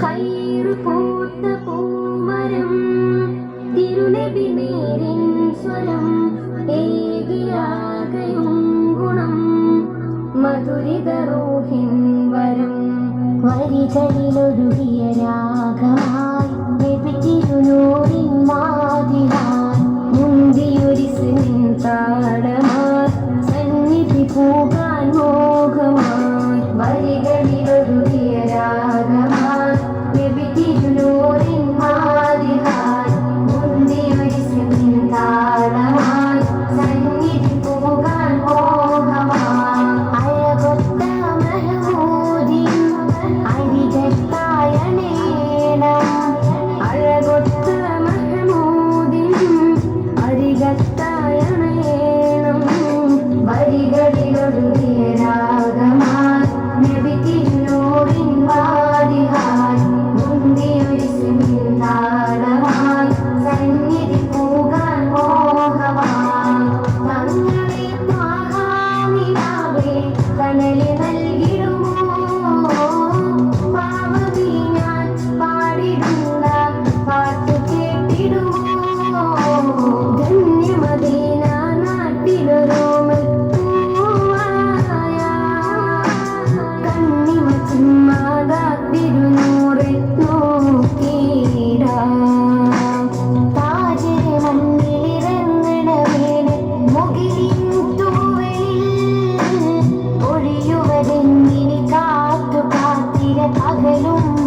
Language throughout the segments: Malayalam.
ഹൈറു പൂത്ത പൂമരം തിരുനബി നേരിൻ രാഗമായി ലഭിച്ചിരുന്നൂറിൻ മാതിരായി عدل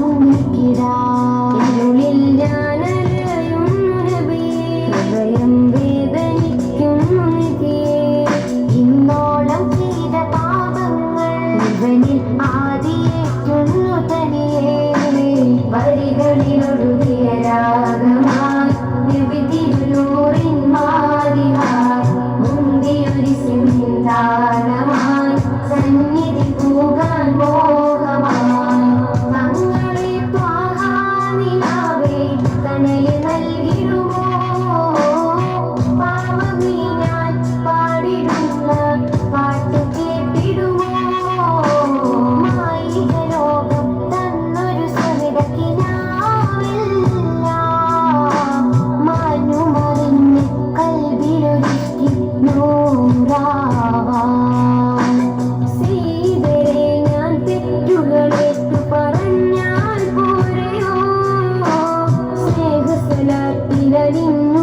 ചിലരിന്നു